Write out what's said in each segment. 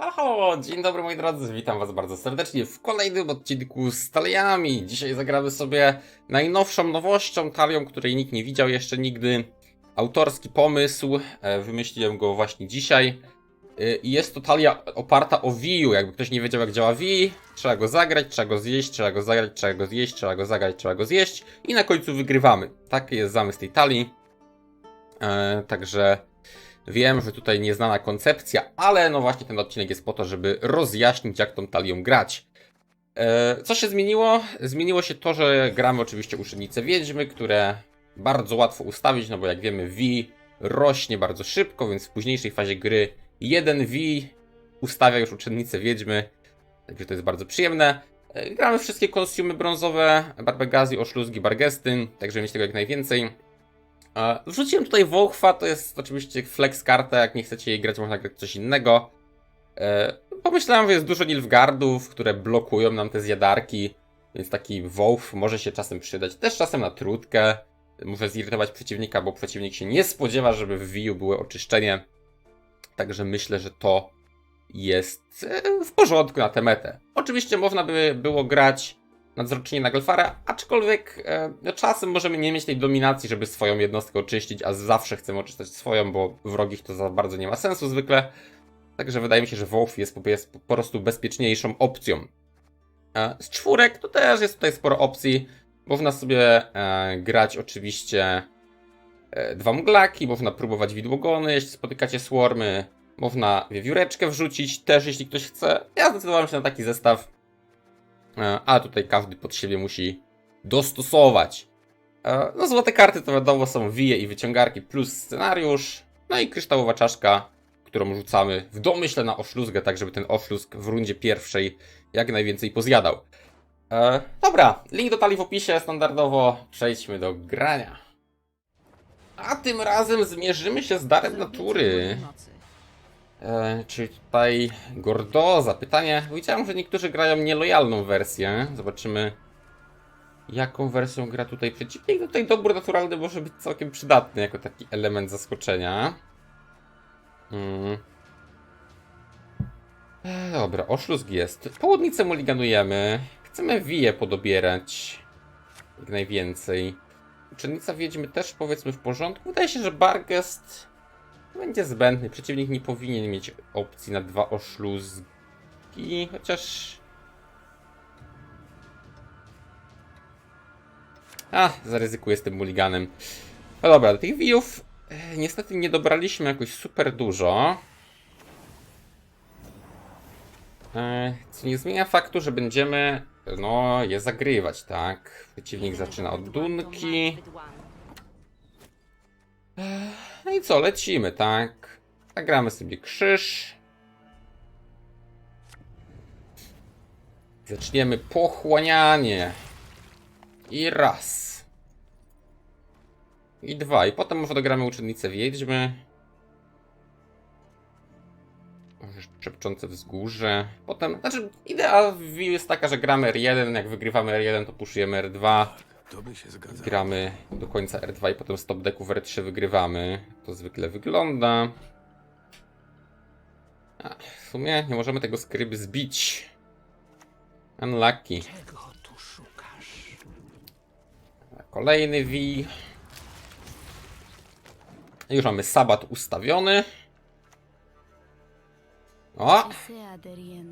Halo, dzień dobry moi drodzy, witam was bardzo serdecznie w kolejnym odcinku z taliami. Dzisiaj zagramy sobie najnowszą nowością, talią, której nikt nie widział jeszcze nigdy. Autorski pomysł, e, wymyśliłem go właśnie dzisiaj. E, jest to talia oparta o Wii, jakby ktoś nie wiedział jak działa Wii, trzeba go zagrać, trzeba go zjeść, trzeba go zagrać, trzeba go zjeść, trzeba go zagrać, trzeba go zjeść i na końcu wygrywamy. Taki jest zamysł tej talii. E, także wiem, że tutaj nieznana koncepcja, ale no właśnie ten odcinek jest po to, żeby rozjaśnić jak tą talią grać. E, co się zmieniło? Zmieniło się to, że gramy oczywiście uczennice wiedźmy, które bardzo łatwo ustawić, no bo jak wiemy V rośnie bardzo szybko, więc w późniejszej fazie gry jeden V ustawia już uczennice wiedźmy, także to jest bardzo przyjemne. E, Gramy wszystkie konsumy brązowe, Barbegazi, Oszluzgi, Bargestyn, także mieć tego jak najwięcej. Wrzuciłem tutaj Wołchwa, to jest oczywiście flex karta, jak nie chcecie jej grać, można grać coś innego. E, Pomyślałem, że jest dużo Nilfgaardów, które blokują nam te zjadarki, więc taki Wołch może się czasem przydać, też czasem na trutkę. Może zirytować przeciwnika, bo przeciwnik się nie spodziewa, żeby w Wiju było oczyszczenie. Także myślę, że to jest e, w porządku na tę metę. Oczywiście można by było grać nadzorczynię na Golfara, aczkolwiek e, no, czasem możemy nie mieć tej dominacji, żeby swoją jednostkę oczyścić, a zawsze chcemy oczyszczać swoją, bo wrogich to za bardzo nie ma sensu zwykle. Także wydaje mi się, że Wolf jest, po- jest po prostu bezpieczniejszą opcją. E, z czwórek to też jest tutaj sporo opcji. Można sobie e, grać oczywiście e, dwa mglaki, można próbować widłogony, jeśli spotykacie swarmy. Można wiewióreczkę wrzucić też, jeśli ktoś chce. Ja zdecydowałem się na taki zestaw. E, A tutaj każdy pod siebie musi dostosować. E, No złote karty to wiadomo są wije i wyciągarki plus scenariusz. No i kryształowa czaszka, którą rzucamy w domyśle na oszluzgę, tak żeby ten oszluzg w rundzie pierwszej jak najwięcej pozjadał. E, dobra, link do talii w opisie, standardowo przejdźmy do grania. A tym razem zmierzymy się z darem natury. E, czyli tutaj Gordoza. Pytanie. Widziałem, że niektórzy grają nielojalną wersję. Zobaczymy, jaką wersją gra tutaj przeciwnik. Tutaj dobór naturalny może być całkiem przydatny jako taki element zaskoczenia. Mm. E, dobra, oszluzg jest. Południcę mulliganujemy. Chcemy wije podobierać. Jak najwięcej. Uczennica wiedźmy też powiedzmy w porządku. Wydaje się, że Bargest będzie zbędny. Przeciwnik nie powinien mieć opcji na dwa oszluzgi, chociaż... A, zaryzykuję z tym mulliganem. No dobra, tych wijów e, niestety nie dobraliśmy jakoś super dużo. E, Co nie zmienia faktu, że będziemy no, je zagrywać, tak? Przeciwnik zaczyna od dunki. No i co, lecimy, tak? Zagramy sobie krzyż. Zaczniemy pochłanianie. I raz. I dwa. I potem może dogramy uczennicę wiedźmy. Szepczące wzgórze. Potem, znaczy idea jest taka, że gramy R1, jak wygrywamy R1 to puszujemy R2. To by się zgadzało. Gramy do końca R2 i potem stop decków R3 wygrywamy. To zwykle wygląda. A, w sumie nie możemy tego skryby zbić. Unlucky. Czego tu szukasz? Kolejny V. Już mamy sabat ustawiony. O!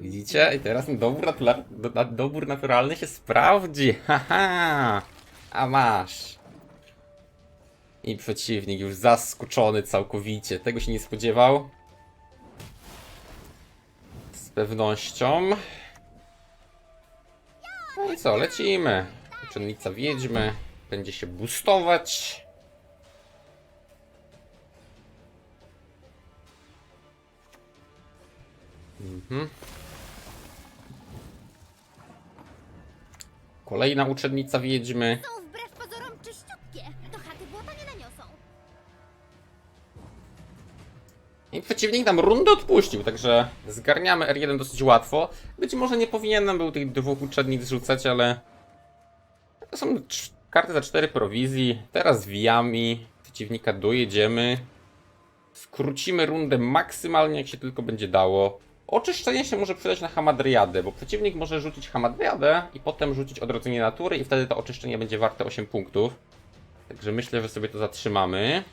Widzicie? I teraz ten dobór, natura- do- na- dobór naturalny się sprawdzi. Haha! A masz. I przeciwnik już zaskoczony całkowicie. Tego się nie spodziewał. Z pewnością. No i co, lecimy. Uczennica wiedźmy. Będzie się boostować. Mhm. Kolejna uczennica wiedźmy. I przeciwnik nam rundę odpuścił, także zgarniamy R1 dosyć łatwo. Być może nie powinienem był tych dwóch uczennic rzucać, ale to są karty za 4 prowizji. Teraz wijami przeciwnika dojedziemy. Skrócimy rundę maksymalnie jak się tylko będzie dało. Oczyszczenie się może przydać na hamadriadę, bo przeciwnik może rzucić hamadriadę i potem rzucić odrodzenie natury i wtedy to oczyszczenie będzie warte 8 punktów. Także myślę, że sobie to zatrzymamy.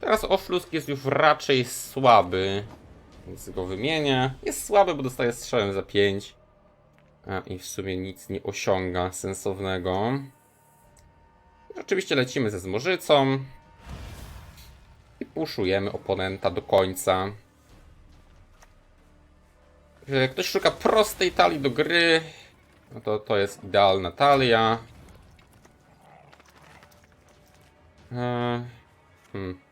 Teraz oszlusk jest już raczej słaby, więc go wymienię. Jest słaby, bo dostaje strzałem za 5. A, i w sumie nic nie osiąga sensownego. Oczywiście lecimy ze zmożycą. I puszujemy oponenta do końca. Jeżeli ktoś szuka prostej talii do gry, no to to jest idealna talia. Eee, hmm.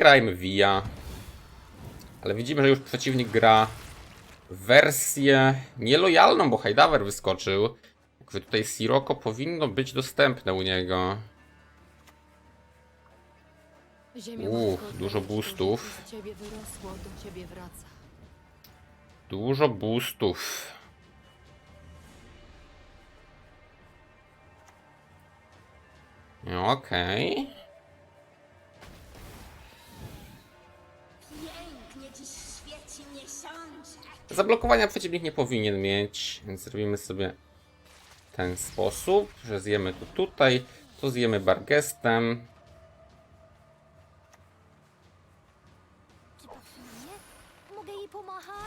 Zagrajmy Via. Ale widzimy, że już przeciwnik gra wersję nielojalną, bo Hajdawer wyskoczył. Jakby tutaj Siroko powinno być dostępne u niego. Uff, dużo boostów. Dużo boostów. Okej. Pięknie Zablokowania przeciwnik nie powinien mieć, więc zrobimy sobie w ten sposób, że zjemy to tutaj, to zjemy bargestem.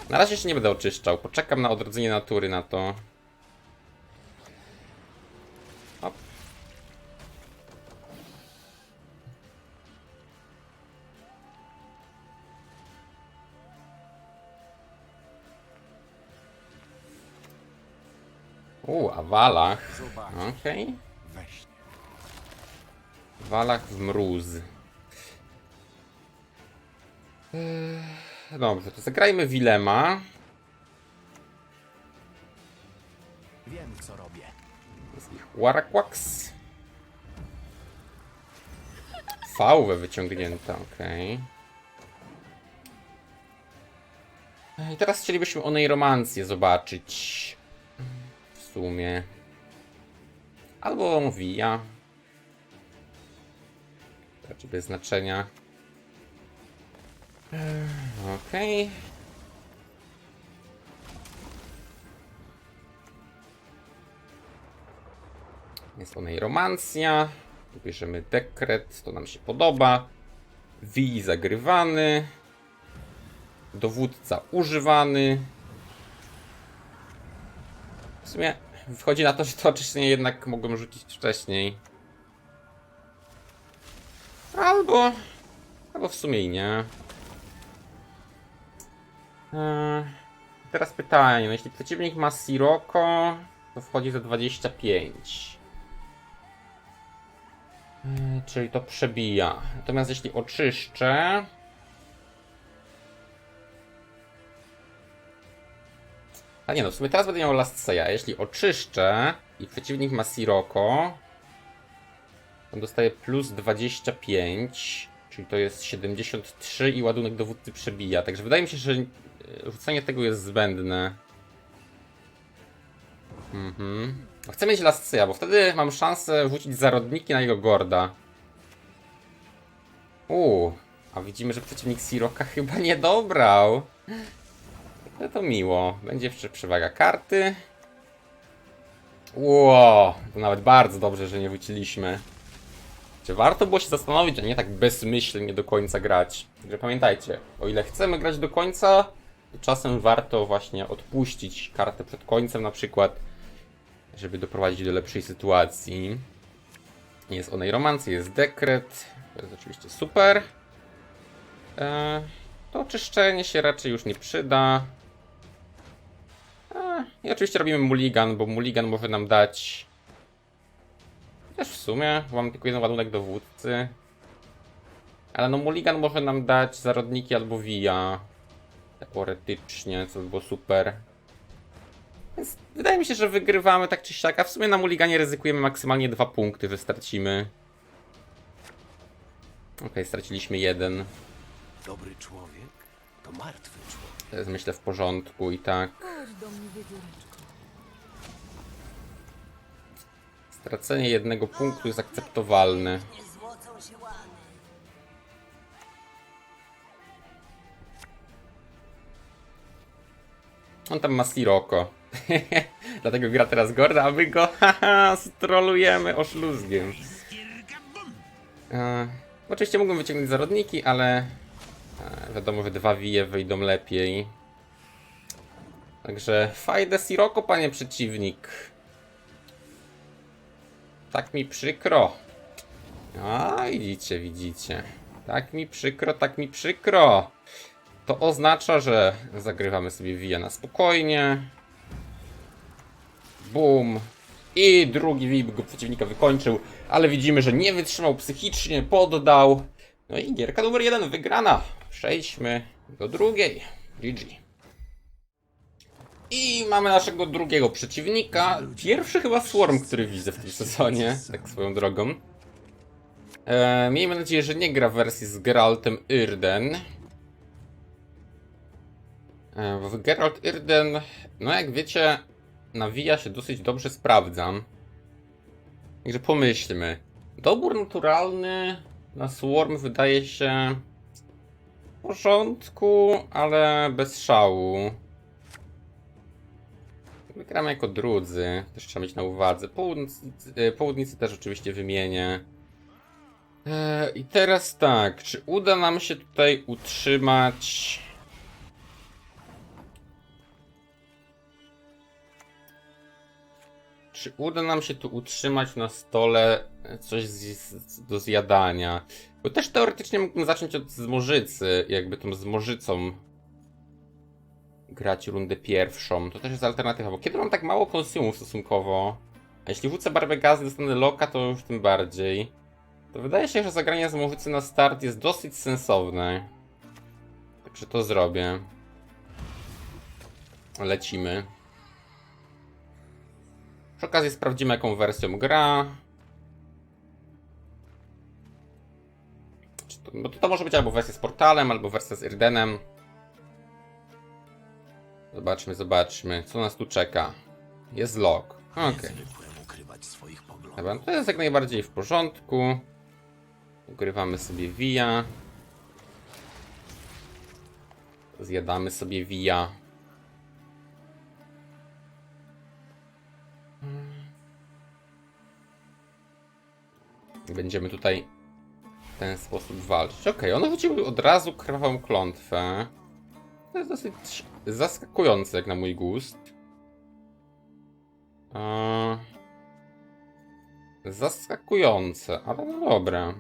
Na razie jeszcze nie będę oczyszczał, poczekam na odrodzenie natury na to. U, a Walach. Okej. śnie. Walach w mróz. Eee, Dobrze, to zagrajmy Wilema. Wiem, co robię. Z ich Warakwax. Fałwę wyciągnięta, okej. I teraz chcielibyśmy o romancję zobaczyć. Sumie. Albo Via. Raczej bez znaczenia. Eee, Okej. Jest ona romancja. Bierzemy dekret, to nam się podoba. Wi zagrywany. Dowódca używany. W sumie wychodzi na to, że to oczyszczenie jednak mogłem rzucić wcześniej. Albo. Albo w sumie i nie. Eee, teraz pytanie. No jeśli przeciwnik ma Siroko, to wchodzi za 25. Yy, Czyli to przebija. Natomiast jeśli oczyszczę. A nie no, w sumie teraz będę miał Last. Jeśli oczyszczę i przeciwnik ma Siroko, to dostaje plus 25, czyli to jest 73 i ładunek dowódcy przebija. Także wydaje mi się, że yy, rzucenie tego jest zbędne. Mhm. Chcę mieć Lasceya, bo wtedy mam szansę rzucić zarodniki na jego Gorda. Uuu, a widzimy, że przeciwnik Siroka chyba nie dobrał. Ale to miło. Będzie jeszcze przewaga karty. Ło, to nawet bardzo dobrze, że nie wróciliśmy. Czy warto było się zastanowić, a nie tak bezmyślnie do końca grać? Także pamiętajcie, o ile chcemy grać do końca, to czasem warto właśnie odpuścić kartę przed końcem na przykład żeby doprowadzić do lepszej sytuacji. Jest onej romancji, jest dekret. To jest oczywiście super. Eee, to oczyszczenie się raczej już nie przyda. I oczywiście robimy mulligan, bo mulligan może nam dać. Też w sumie mam tylko jeden ładunek dowódcy. Ale no mulligan może nam dać zarodniki albo via. Teoretycznie, co by było super. Więc wydaje mi się, że wygrywamy tak czy siak, a w sumie na Muliganie ryzykujemy maksymalnie dwa punkty, że stracimy. Okej, straciliśmy jeden. Dobry człowiek to martwy człowiek. To jest myślę w porządku i tak. Stracenie jednego punktu jest akceptowalne. On tam ma Siroko. Dlatego gra teraz Gorda, a my go haha, strolujemy oszluzgiem. E, oczywiście mógłbym wyciągnąć zarodniki, ale wiadomo, że dwa wije wyjdą lepiej. Także fajdę Siroko, panie przeciwnik. Tak mi przykro. A, widzicie, widzicie. Tak mi przykro, tak mi przykro. To oznacza, że zagrywamy sobie Wija na spokojnie. Bum. I drugi Wii go przeciwnika wykończył, ale widzimy, że nie wytrzymał psychicznie, poddał. No i gierka numer jeden wygrana. Przejdźmy do drugiej. GG. I mamy naszego drugiego przeciwnika. Pierwszy chyba Swarm, który widzę w tym sezonie, tak swoją drogą. E, miejmy nadzieję, że nie gra w wersji z Geraltem Irden. E, Geralt Irden, no jak wiecie, nawija się dosyć dobrze sprawdzam. Także pomyślmy. Dobór naturalny na Swarm wydaje się porządku, ale bez szału. Wygramy jako drudzy, też trzeba mieć na uwadze. Południcy, e, południcy też oczywiście wymienię. E, I teraz tak, czy uda nam się tutaj utrzymać... Czy uda nam się tu utrzymać na stole coś z, do zjadania? Bo też teoretycznie mógłbym zacząć od zmożycy, jakby tą zmożycą grać rundę pierwszą. To też jest alternatywa, bo kiedy mam tak mało konsumów stosunkowo, a jeśli wrócę barwę gazy dostanę loka, to już tym bardziej. To wydaje się, że zagranie zmożycy na start jest dosyć sensowne. Także to zrobię. Lecimy. Przy okazji sprawdzimy, jaką wersją gra. Bo to, to może być albo wersja z portalem, albo wersja z Irdenem. Zobaczmy, zobaczmy, co nas tu czeka. Jest log. Okej. Dobra, to jest jak najbardziej w porządku. Ugrywamy sobie Via. Zjadamy sobie Via. Będziemy tutaj w ten sposób walczyć. Okej, on rzucił od razu krwawą klątwę. To jest dosyć zaskakujące jak na mój gust. Eee... Zaskakujące, ale no dobra.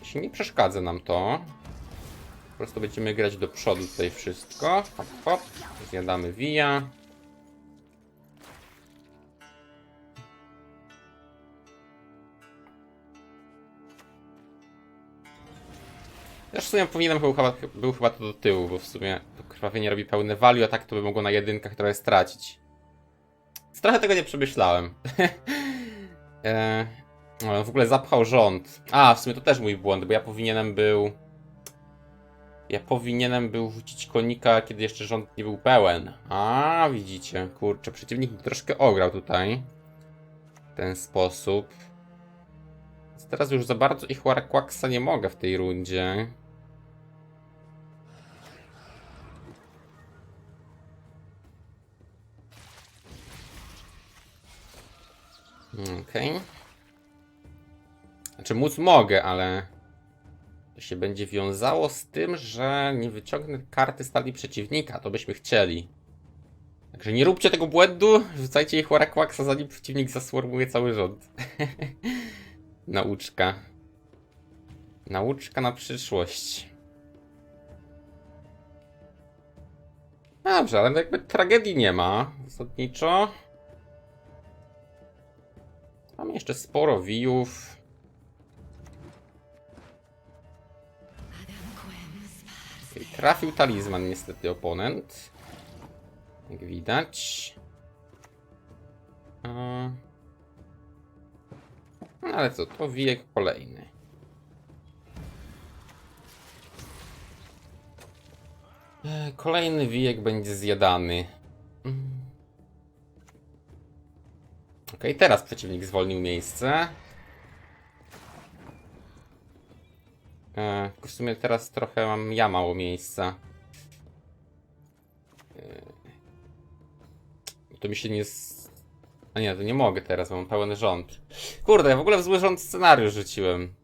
Jeśli nie przeszkadza nam to, po prostu będziemy grać do przodu tutaj wszystko. Hop, hop. Zjadamy Via. Też w sumie powinienem był chyba, był chyba to do tyłu, bo w sumie krwawienie robi pełne value, a tak to by mogło na jedynkach trochę stracić. Trochę tego nie przemyślałem. e, o, w ogóle zapchał rząd. A, w sumie to też mój błąd, bo ja powinienem był... Ja powinienem był wrzucić konika, kiedy jeszcze rząd nie był pełen. A, widzicie, kurczę, przeciwnik troszkę ograł tutaj. W ten sposób. Teraz już za bardzo ich Warakłaksa nie mogę w tej rundzie. Okej. Znaczy móc mogę, ale to się będzie wiązało z tym, że nie wyciągnę karty stali przeciwnika. To byśmy chcieli. Także nie róbcie tego błędu. Rzucajcie ich Warakłaksa, zanim przeciwnik zaswarmuje cały rząd. Nauczka. Nauczka na przyszłość. Dobrze, ale jakby tragedii nie ma zasadniczo. Jeszcze sporo wijów. Trafił talizman niestety oponent. Jak widać. No ale co, to wijek kolejny. E, Kolejny wijek będzie zjadany. Okej, teraz przeciwnik zwolnił miejsce. E, w sumie teraz trochę mam ja mało miejsca. E, to mi się nie... A nie, to nie mogę teraz, bo mam pełen rząd. Kurde, ja w ogóle w zły rząd scenariusz rzuciłem.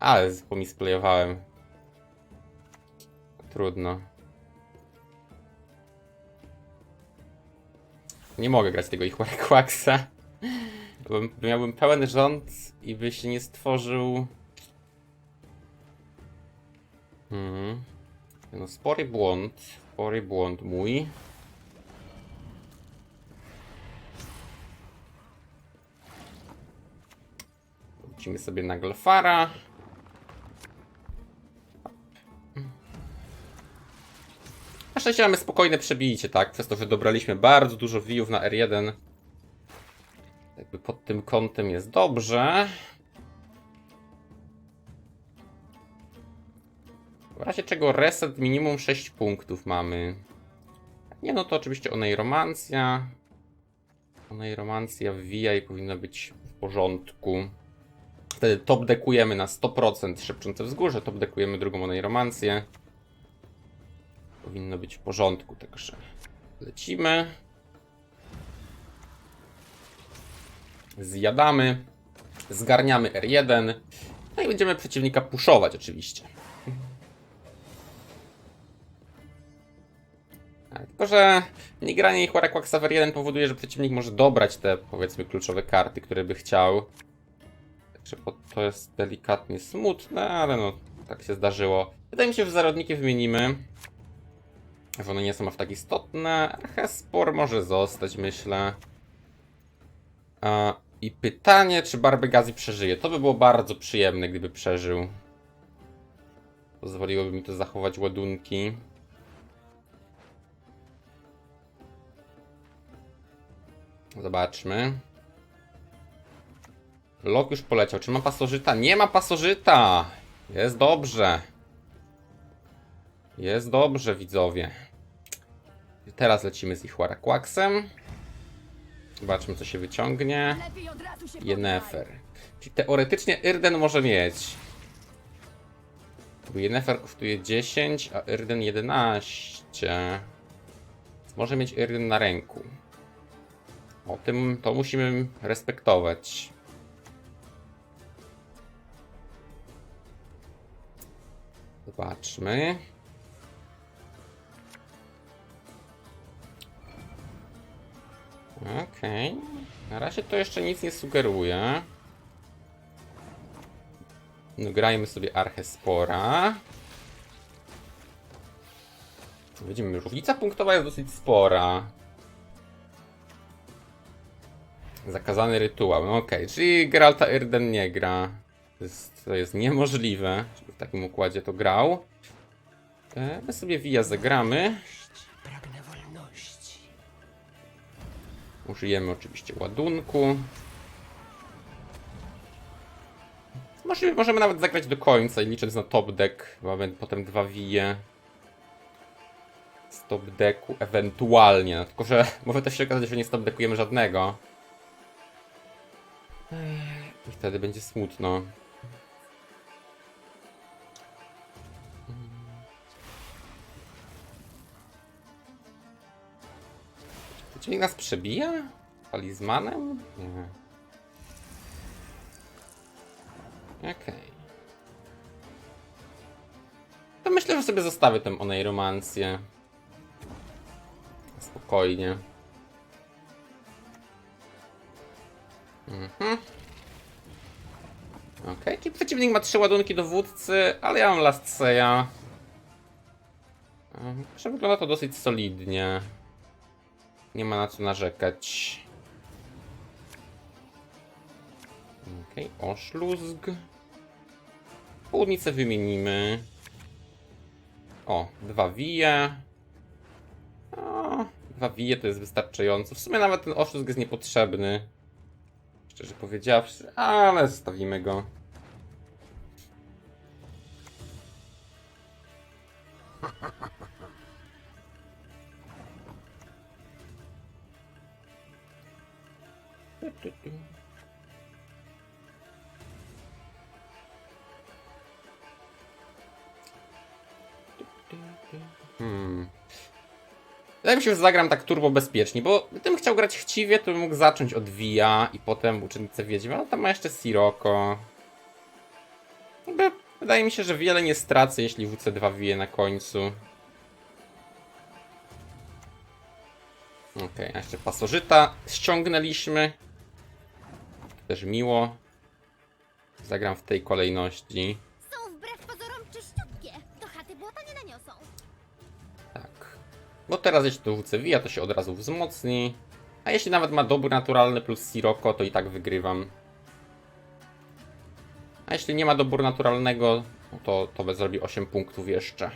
Ale pomisplejowałem. Trudno. Nie mogę grać tego ich Quacksa. Miałbym pełen rząd i by się nie stworzył. Mhm. No spory błąd. Spory błąd mój. Wrócimy sobie na Glfara. Na szczęście mamy spokojne przebicie, tak? Przez to, że dobraliśmy bardzo dużo wijów na R1. Tym kątem jest dobrze. W razie czego reset minimum 6 punktów mamy. Nie no to oczywiście oneiromancja. Oneiromancja wija i powinna być w porządku. Wtedy top dekujemy na 100% szepczące wzgórze, top dekujemy drugą oneiromancję. Powinno być w porządku, także lecimy. Zjadamy. Zgarniamy R1. No i będziemy przeciwnika puszować oczywiście. Tak, Tylko, że niegranie ich Warquaxa w R1 powoduje, że przeciwnik może dobrać te, powiedzmy, kluczowe karty, które by chciał. Także to jest delikatnie smutne, ale no, tak się zdarzyło. Wydaje mi się, że zarodniki wymienimy. Że one nie są aż tak istotne. Hespor może zostać, myślę. A, I pytanie, czy Barbegazi przeżyje. To by było bardzo przyjemne, gdyby przeżył. Pozwoliłoby mi to zachować ładunki. Zobaczmy. Lok już poleciał. Czy ma pasożyta? Nie ma pasożyta! Jest dobrze. Jest dobrze, widzowie. Teraz lecimy z ich Warakwaksem. Zobaczmy, co się wyciągnie. Yennefer. Czyli teoretycznie Irden może mieć. Bo Yennefer kosztuje 10, a Irden 11. Może mieć Irden na ręku. O tym to musimy respektować. Zobaczmy. Okej. Na razie to jeszcze nic nie sugeruje. No, grajmy sobie Archespora. Widzimy, różnica punktowa jest dosyć spora. Zakazany rytuał. No okej, czyli Geralta Irden nie gra. To jest, to jest niemożliwe, żeby w takim układzie to grał. E, My sobie Via zagramy. Użyjemy oczywiście ładunku. Możemy, nawet zagrać do końca i licząc na top deck. Mamy potem dwa wije. Z top decku ewentualnie. No, tylko, że może też się okazać, że nie stop deckujemy żadnego. I wtedy będzie smutno. Przeciwnik nas przebija? Talizmanem? Nie. Okej. To myślę, że sobie zostawię tę oneiromancję. Spokojnie. Mhm. Okej, czyli przeciwnik ma trzy ładunki dowódcy, ale ja mam Last Seya. Ym, Że wygląda to dosyć solidnie. Nie ma na co narzekać. Okej, oszluzg. Południcę wymienimy. O, dwa wije. O, dwa wije to jest wystarczająco. W sumie nawet ten oszluzg jest niepotrzebny. Szczerze powiedziawszy, ale zostawimy go. Hmm. Wydaje mi się, że zagram tak turbo bezpiecznie, bo gdybym chciał grać chciwie, to bym mógł zacząć od Via i potem uczynnicę Wiedźma, no tam ma jeszcze Siroko. Wydaje mi się, że wiele nie stracę, jeśli wc 2 wije na końcu. Okej, okay, a jeszcze pasożyta ściągnęliśmy. Też miło. Zagram w tej kolejności. Są wbrew pozorom czyściutkie. Do chaty błota nie naniosą. Tak. Bo teraz jeśli to WC wija, to się od razu wzmocni. A jeśli nawet ma dobór naturalny plus Siroko, to i tak wygrywam. A jeśli nie ma doboru naturalnego, no to, to zrobi 8 punktów jeszcze.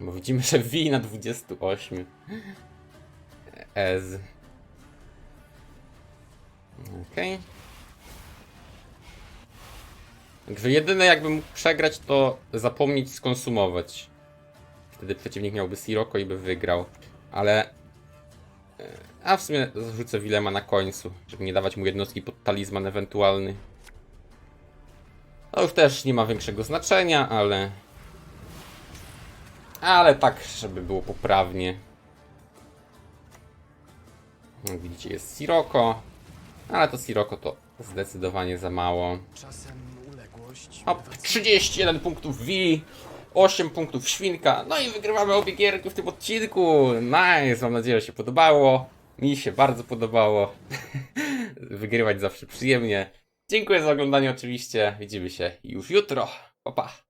Bo widzimy, że Wi na 28. Ez. Okej. Także jedyne jakbym mógł przegrać, to zapomnieć skonsumować. Wtedy przeciwnik miałby Siroko i by wygrał. Ale... e, A w sumie zarzucę Wilema na końcu, żeby nie dawać mu jednostki pod talizman ewentualny. To już też nie ma większego znaczenia, ale... Ale tak, żeby było poprawnie. Jak widzicie jest Siroko. Ale to Siroko to zdecydowanie za mało. Hop, 31 punktów V, 8 punktów Świnka, no i wygrywamy obie gierki w tym odcinku. Nice, mam nadzieję, że się podobało. Mi się bardzo podobało. Wygrywać zawsze przyjemnie. Dziękuję za oglądanie oczywiście. Widzimy się już jutro. Pa, pa.